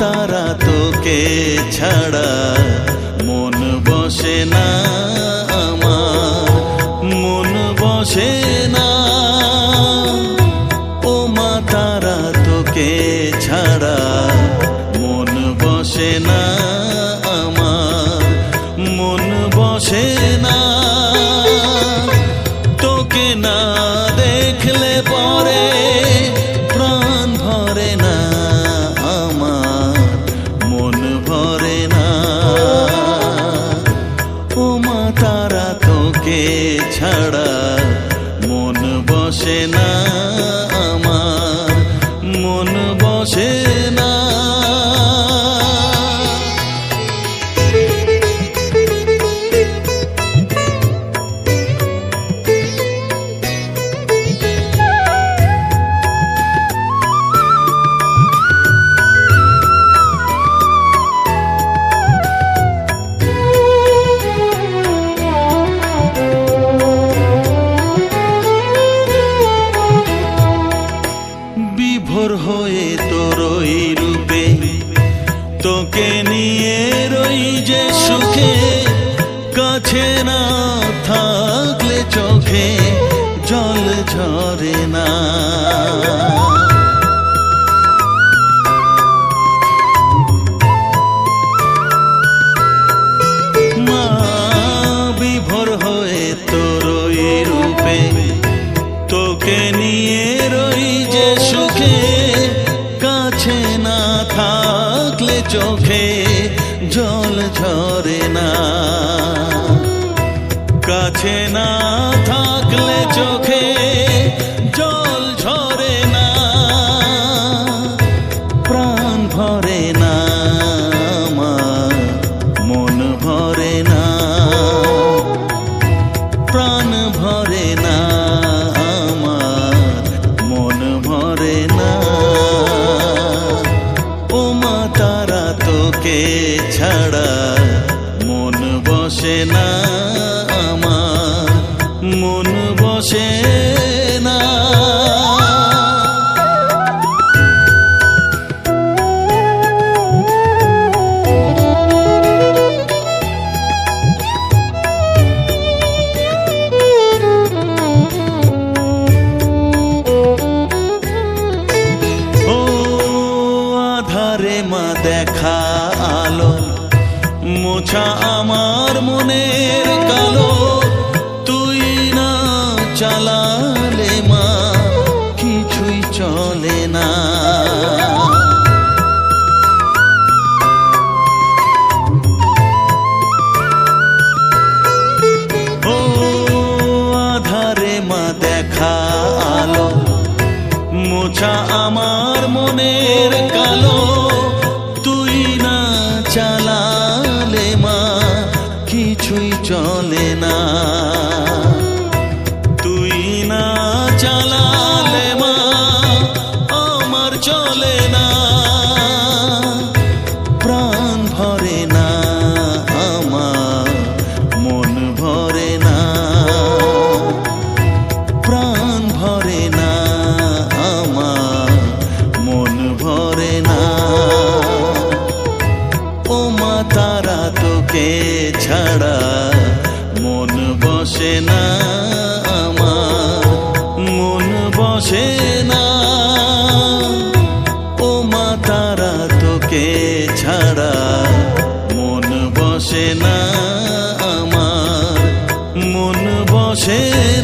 তারা তোকে ছাড়া মন বসে না আমার। মন বসে কাছে না থাকলে চোখে জল ঝরে না। বিভোর তোকে নিয়ে রই যে সুখে, কাছে না থাকলে চোখে জল ঝরে না। কাছে না থাকলে চোখে জল ঝরে না, প্রাণ ভরে না, আমার মন ভরে না, প্রাণ ভরে না, আমার মন ভরে না। ও মা, তারা তোকে ছাড়া মন বসে না। বসে না। ও আধারে মা দেখা আলো মোছা আমার মনের কালো। মোছা আমার মনের কালো তুই না চালালে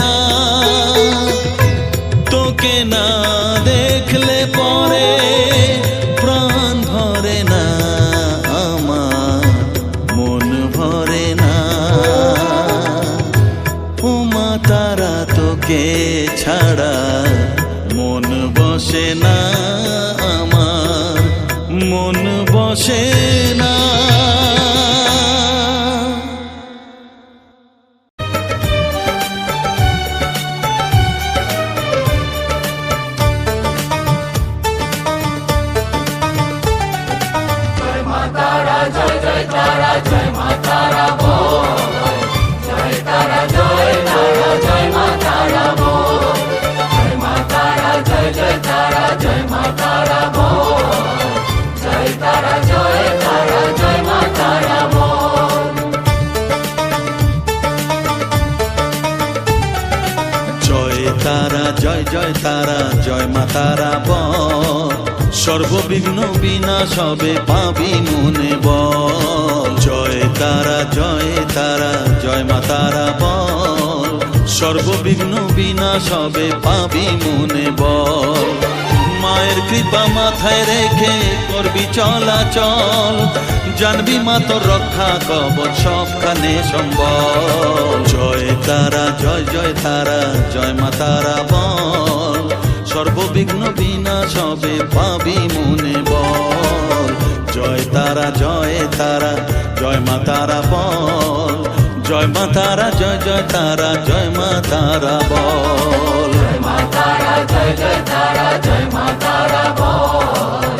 না। তোকে না দেখলে পরে প্রাণ ভরে না, আমার মন ভরে না। ও মা তারা তোকে ছাড়া মন বসে না, আমার মন বসে না। জয় তারা, জয় মা তারা ব সর্ববিঘ্ন বিনাশ হবে পাবি মনে ব জয় তারা জয় তারা, জয় মা তারা ব সর্ববিঘ্ন বিনাশ হবে পাবি মনে বল। মায়ের কৃপা মাথায় রেখে করবি চলাচল। জানবি মা তোর রক্ষা কবচ সবখানে সম্বল। জয় তারা, জয় জয় তারা, জয় মা তারা বল। সর্ববিঘ্ন বিনাশ হবে পাবি মনে বল। জয় তারা জয় তারা, জয় মা তারা বল। জয় মা তারা, জয় জয় তারা, জয় মা তারা বল। જય તારા જય મા તારા બોલ.